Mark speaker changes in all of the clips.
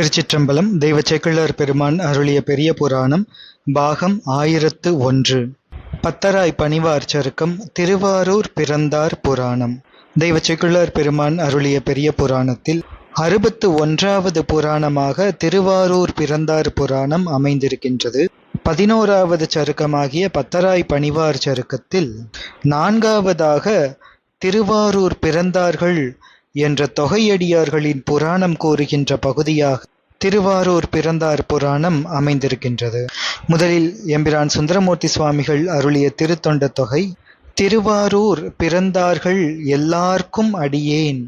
Speaker 1: திருச்சிற்றம்பலம் தெய்வ சேக்கிழார் பெருமான் அருளிய பெரிய புராணம் பாகம் ஆயிரத்து ஒன்று. பத்தராய் பணிவார் சருக்கம் திருவாரூர் பிறந்தார் புராணம். தெய்வ சேக்கிழார் பெருமான் அருளிய பெரிய புராணத்தில் அறுபத்து ஒன்றாவது புராணமாக திருவாரூர் பிறந்தார் புராணம் அமைந்திருக்கின்றது. பதினோராவது சருக்கமாகிய பத்தராய் பணிவார் சருக்கத்தில் நான்காவதாக திருவாரூர் பிறந்தார்கள் என்ற தொகையடியார்களின் புராணம் கூறுகின்ற பகுதியாக திருவாரூர் பிறந்தார் புராணம் அமைந்திருக்கின்றது. முதலில் எம்பிரான் சுந்தரமூர்த்தி சுவாமிகள் அருளிய திருத்தொண்ட தொகை திருவாரூர் பிறந்தார்கள் எல்லார்க்கும் அடியேன்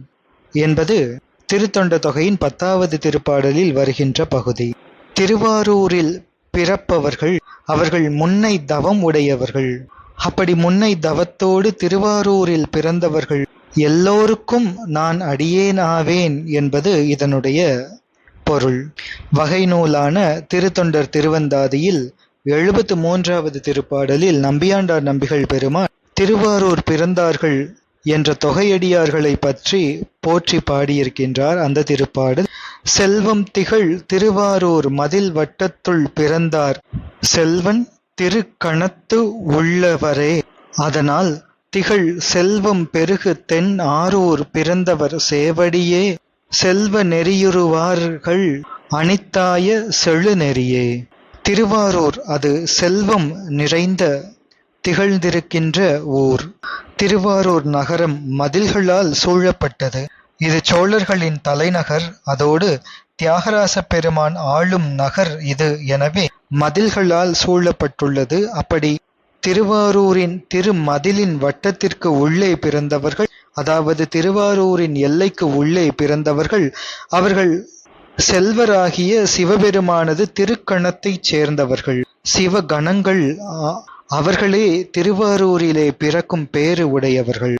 Speaker 1: என்பது திருத்தொண்ட தொகையின் பத்தாவது திருப்பாடலில் வருகின்ற பகுதி. திருவாரூரில் பிறப்பவர்கள் அவர்கள் முன்னை தவம் உடையவர்கள். அப்படி முன்னை தவத்தோடு திருவாரூரில் பிறந்தவர்கள் எல்லோருக்கும் நான் அடியேனாவேன் என்பது இதனுடைய பொருள். வகை நூலான திருத்தொண்டர் திருவந்தாதியில் எழுபத்து மூன்றாவது திருப்பாடலில் நம்பியாண்டார் நம்பிகள் பெருமான் திருவாரூர் பிறந்தார்கள் என்ற தொகையடியார்களை பற்றி போற்றி பாடியிருக்கின்றார் அந்த திருப்பாடல். செல்வம் திகழ் திருவாரூர் மதில் வட்டத்துள் பிறந்தார். செல்வன் திருக்கணத்து உள்ளவரே. அதனால் திகழ் செல்வம் பெருகு தென் ஆரூர் பிறந்தவர் சேவடியே செல்வ நெறியுறுவார்கள் அனித்தாய செழு நெறியே. திருவாரூர் அது செல்வம் நிறைந்த திகழ்ந்திருக்கின்ற ஊர். திருவாரூர் நகரம் மதில்களால் சூழப்பட்டது. இது சோழர்களின் தலைநகர் அதோடு தியாகராச பெருமான் ஆளும் நகர் இது. எனவே மதில்களால் சூழப்பட்டுள்ளது. அப்படி திருவாரூரின் திருமதிலின் வட்டத்திற்கு உள்ளே பிறந்தவர்கள் அதாவது திருவாரூரின் எல்லைக்கு உள்ளே பிறந்தவர்கள் அவர்கள் செல்வராகிய சிவபெருமானது திருக்கணத்தைச் சேர்ந்தவர்கள். சிவகணங்கள் அவர்களே திருவாரூரிலே பிறக்கும் பேறு உடையவர்கள்.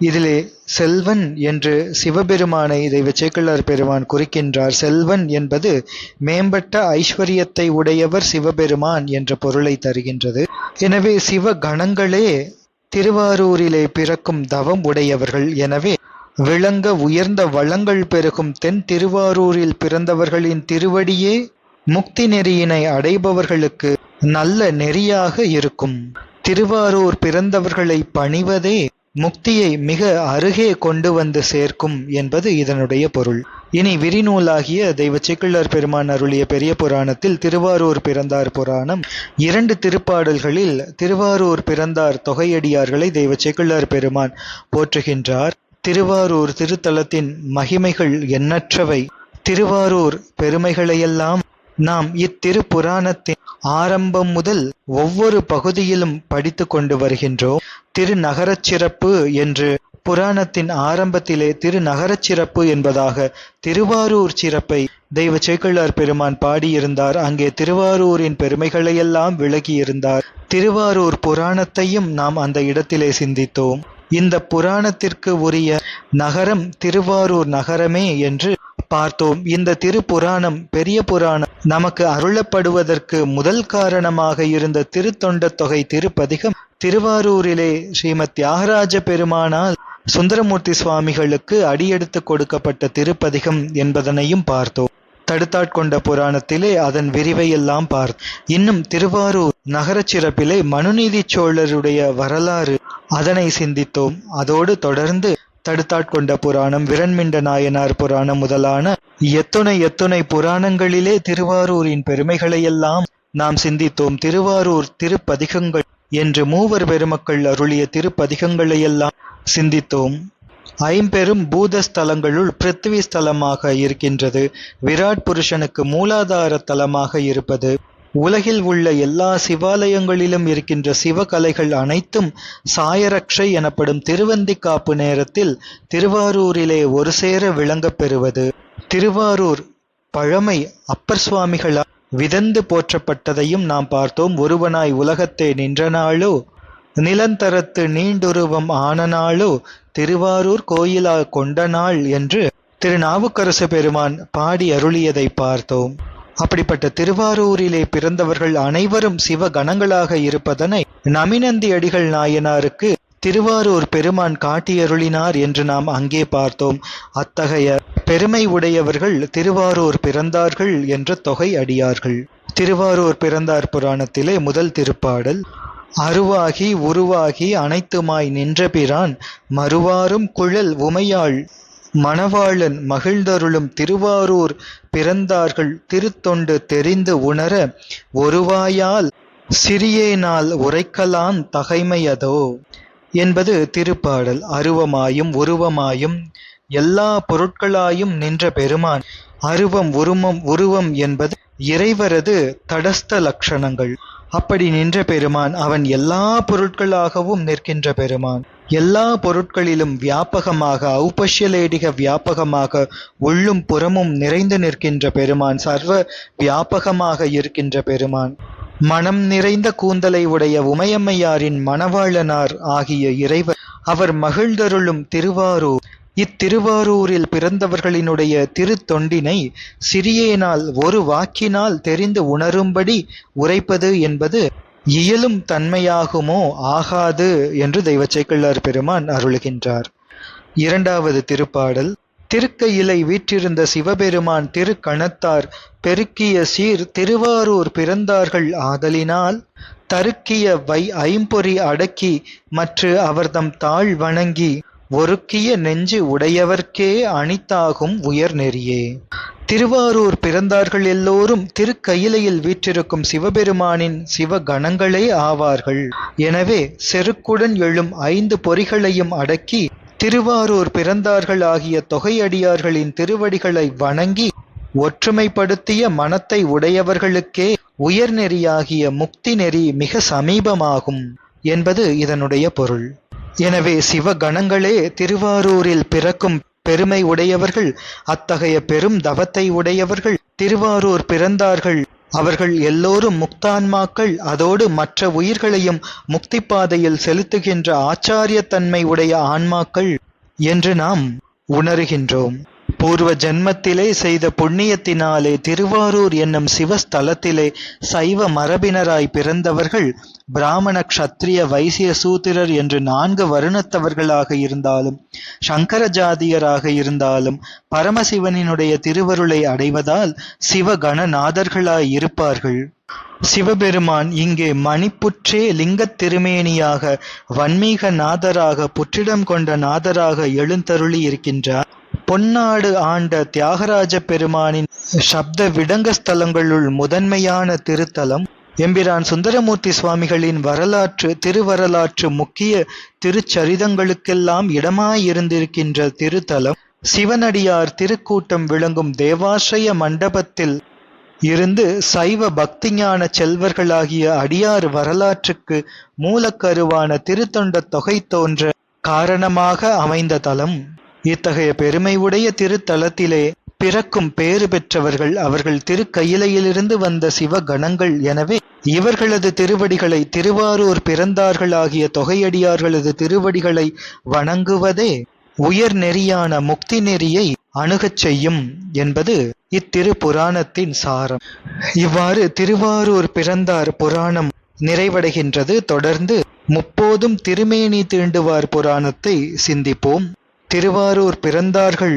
Speaker 1: இதிலே செல்வன் என்று சிவபெருமானை இதை சேக்கிழார் பெருமான் குறிக்கின்றார். செல்வன் என்பது மேம்பட்ட ஐஸ்வர்யத்தை உடையவர் சிவபெருமான் என்ற பொருளை தருகின்றது. எனவே சிவ கணங்களே திருவாரூரிலே பிறக்கும் தவம் உடையவர்கள். எனவே விளங்க உயர்ந்த வளங்கள் பெருகும் தென் திருவாரூரில் பிறந்தவர்களின் திருவடியே முக்தி நெறியினை அடைபவர்களுக்கு நல்ல நெறியாக இருக்கும். திருவாரூர் பிறந்தவர்களை பணிவதே முக்தியை மிக அருகே கொண்டு வந்து சேர்க்கும் என்பது இதனுடைய பொருள். இனி விரிநூலாகிய தெய்வ சிக்கிழர் பெருமான் அருளிய பெரிய புராணத்தில் திருவாரூர் பிறந்தார் புராணம். இரண்டு திருப்பாடல்களில் திருவாரூர் பிறந்தார் தொகையடியார்களை தெய்வ சிக்கிழர் பெருமான் போற்றுகின்றார். திருவாரூர் திருத்தலத்தின் மகிமைகள் எண்ணற்றவை. திருவாரூர் பெருமைகளையெல்லாம் நாம் இத்திருப்புராணத்தின் ஆரம்பம் முதல் ஒவ்வொரு பகுதியிலும் படித்து கொண்டு வருகின்றோம். திருநகரச் சிறப்பு என்று புராணத்தின் ஆரம்பத்திலே திருநகரச் சிறப்பு என்பதாக திருவாரூர் சிறப்பை தெய்வ சேக்கிழார் பெருமான் பாடியிருந்தார். அங்கே திருவாரூரின் பெருமைகளையெல்லாம் விளக்கியிருந்தார். திருவாரூர் புராணத்தையும் நாம் அந்த இடத்திலே சிந்தித்தோம். இந்த புராணத்திற்கு உரிய நகரம் திருவாரூர் நகரமே என்று பார்த்தோம். இந்த திருப்புராணம் பெரிய புராணம். நமக்கு அருளப்படுவதற்கு முதல் காரணமாக இருந்த திருத்தொண்ட தொகை திருப்பதிகம் திருவாரூரிலே ஸ்ரீமத் தியாகராஜ பெருமானால் சுந்தரமூர்த்தி சுவாமிகளுக்கு அடியெடுத்து கொடுக்கப்பட்ட திருப்பதிகம் என்பதனையும் பார்த்தோம். தடுத்தாட்கொண்ட புராணத்திலே அதன் விரிவையெல்லாம் பார்த்து இன்னும் திருவாரூர் நகரச் சிறப்பிலே மனுநீதி சோழருடைய வரலாறு அதனை சிந்தித்தோம். அதோடு தொடர்ந்து தடுத்தாட்கொண்ட புராணம் விரண்மிண்ட நாயனார் புராணம் முதலான எத்துணை எத்துணை புராணங்களிலே திருவாரூரின் பெருமைகளையெல்லாம் நாம் சிந்தித்தோம். திருவாரூர் திருப்பதிகங்கள் என்று மூவர் பெருமக்கள் அருளிய திருப்பதிகங்களையெல்லாம் சிந்தித்தோம். ஐம்பெரும் பூதஸ்தலங்களுள் பிருத்திவி ஸ்தலமாக இருக்கின்றது. விராட் புருஷனுக்கு மூலாதார தலமாக இருப்பது. உலகில் உள்ள எல்லா சிவாலயங்களிலும் இருக்கின்ற சிவகலைகள் அனைத்தும் சாயரக்ஷை எனப்படும் திருவந்திக்காப்பு நேரத்தில் திருவாரூரிலே ஒரு சேர விளங்கப் பெறுவது. திருவாரூர் பழமை அப்பர் சுவாமிகளால் விதந்து போற்றப்பட்டதையும் நாம் பார்த்தோம். ஒருவனாய் உலகத்தை நின்றனாலோ நிலந்தரத்து நீண்டுருவம் ஆனனாளோ திருவாரூர் கோயிலா கொண்ட நாள் என்று திருநாவுக்கரசு பெருமான் பாடி அருளியதை பார்த்தோம். அப்படிப்பட்ட திருவாரூரிலே பிறந்தவர்கள் அனைவரும் சிவகணங்களாக இருப்பதனை நமினந்தி அடிகள் நாயனாருக்கு திருவாரூர் பெருமான் காட்டியருளினார் என்று நாம் அங்கே பார்த்தோம். அத்தகைய பெருமை உடையவர்கள் திருவாரூர் பிறந்தார்கள் என்ற தொகை அடியார்கள். திருவாரூர் பிறந்தார் புராணத்திலே முதல் திருப்பாடல் அருவாகி உருவாகி அனைத்துமாய் நின்ற பிரான் மறுவாரும் குழல் உமையாள் மணவாளன் மகிழ்ந்தருளும் திருவாரூர் பிறந்தார்கள் திருத்தொண்டு தெரிந்து உணர ஒருவாயால் சிறியேனால் உரைக்கலான் தகைமையதோ. என்பது திருப்பாடல். அருவமாயும் உருவமாயும் எல்லா பொருட்களாயும் நின்ற பெருமான். அருவம் உருமம் உருவம் என்பது இறைவரது தடஸ்த லட்சணங்கள். அப்படி நின்ற பெருமான் அவன் எல்லா பொருட்களாகவும் நிற்கின்ற பெருமான். எல்லா பொருட்களிலும் வியாபகமாக ஔபஷ்யலேடிக வியாபகமாக உள்ளும் புறமும் நிறைந்து நிற்கின்ற பெருமான். சர்வ வியாபகமாக இருக்கின்ற பெருமான். மனம் நிறைந்த கூந்தலை உடைய உமையம்மையாரின் மணவாளனார் ஆகிய இறைவர் அவர் மகிழ்ந்தருளும் திருவாரூர். இத்திருவாரூரில் பிறந்தவர்களினுடைய திருத்தொண்டினை சிறியேனால் ஒரு வாக்கினால் தெரிந்து உணரும்படி உரைப்பது என்பது இயலும் தன்மையாகுமோ ஆகாது என்று தெய்வச்சைக்கிள்ளார் பெருமான் அருளுகின்றார். இரண்டாவது திருப்பாடல் திருக்கையிலை வீற்றிருந்த சிவபெருமான் திருக்கணத்தார் பெருக்கிய சீர் திருவாரூர் பிறந்தார்கள் ஆதலினால் தருக்கிய வை ஐம்பொறி அடக்கி மற்ற அவர்தம் தாழ் வணங்கி ஒருக்கிய நெஞ்சு உடையவர்க்கே அணித்தாகும் உயர் நெறியே. திருவாரூர் பிறந்தார்கள் எல்லோரும் திருக்கயிலையில் வீற்றிருக்கும் சிவபெருமானின் சிவகணங்களே ஆவார்கள். எனவே செருக்குடன் எழும் ஐந்து பொறிகளையும் அடக்கி திருவாரூர் பிறந்தார்கள் ஆகிய தொகையடியார்களின் திருவடிகளை வணங்கி ஒற்றுமைப்படுத்திய மனத்தை உடையவர்களுக்கே உயர்நெறியாகிய முக்தி நெறி மிக சமீபமாகும் என்பது இதனுடைய பொருள். எனவே சிவகணங்களே திருவாரூரில் பிறக்கும் பெருமை உடையவர்கள் அத்தகைய பெரும் தவத்தை உடையவர்கள் திருவாரூர் பிறந்தார்கள் அவர்கள் எல்லோரும் முக்தான்மாக்கள் அதோடு மற்ற உயிர்களையும் முக்தி பாதையில் செலுத்துகின்ற ஆச்சாரியத்தன்மை உடைய ஆன்மாக்கள் என்று நாம் உணர்கின்றோம். பூர்வ ஜென்மத்திலே செய்த புண்ணியத்தினாலே திருவாரூர் என்னும் சிவஸ்தலத்திலே சைவ மரபினராய் பிறந்தவர்கள் பிராமண க்ஷத்ரிய வைசிய சூத்திரர் என்று நான்கு வருணத்தவர்களாக இருந்தாலும் சங்கர ஜாதியராக இருந்தாலும் பரமசிவனினுடைய திருவருளை அடைவதால் சிவகணநாதர்களாய் இருப்பார்கள். சிவபெருமான் இங்கே மணிப்புற்றே லிங்கத் திருமேனியாக வன்மீக நாதராக புற்றிடம் கொண்ட நாதராக எழுந்தருளி இருக்கின்றார் பொன்னாடு ஆண்ட தியாகராஜ பெருமானின் சப்த விடங்க ஸ்தலங்களுள் முதன்மையான திருத்தலம் எம்பிரான் சுந்தரமூர்த்தி சுவாமிகளின் வரலாற்று திருவரலாற்று முக்கிய திருச்சரிதங்களுக்கெல்லாம் இடமாயிருந்திருக்கின்ற திருத்தலம் சிவனடியார் திருக்கூட்டம் விளங்கும் தேவாசிரய மண்டபத்தில் இருந்து சைவ பக்திஞான செல்வர்களாகிய அடியார் வரலாற்றுக்கு மூலக்கருவான திருத்தொண்ட தொகை தோன்ற காரணமாக அமைந்த தலம். இத்தகைய பெருமை உடைய திருத்தலத்திலே பிறக்கும் பேறு பெற்றவர்கள் அவர்கள் திருக்கையிலையிலிருந்து வந்த சிவகணங்கள் எனவே இவர்களது திருவடிகளை திருவாரூர் பிறந்தார்களாகிய தொகையடியார்களது திருவடிகளை வணங்குவதே உயர் நெறியான முக்தி நெறியை அணுகச் செய்யும் என்பது இத்திரு புராணத்தின் சாரம். இவ்வாறு திருவாரூர் பிறந்தார் புராணம் நிறைவடைகின்றது. தொடர்ந்து முப்போதும் திருமேனி தீண்டுவார் புராணத்தை சிந்திப்போம். திருவாரூர் பிறந்தார்கள்.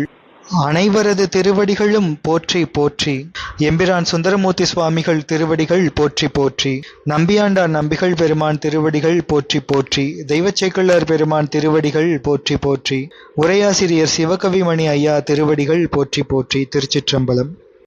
Speaker 1: அனைவரது திருவடிகளும் போற்றி போற்றி. எம்பிரான் சுந்தரமூர்த்தி சுவாமிகள் திருவடிகள் போற்றி போற்றி. நம்பியாண்டார் நம்பிகள் பெருமான் திருவடிகள் போற்றி போற்றி. தெய்வச்சேக்கல்லார் பெருமான் திருவடிகள் போற்றி போற்றி. உரையாசிரியர் சிவகவிமணி ஐயா திருவடிகள் போற்றி போற்றி. திருச்சிற்றம்பலம்.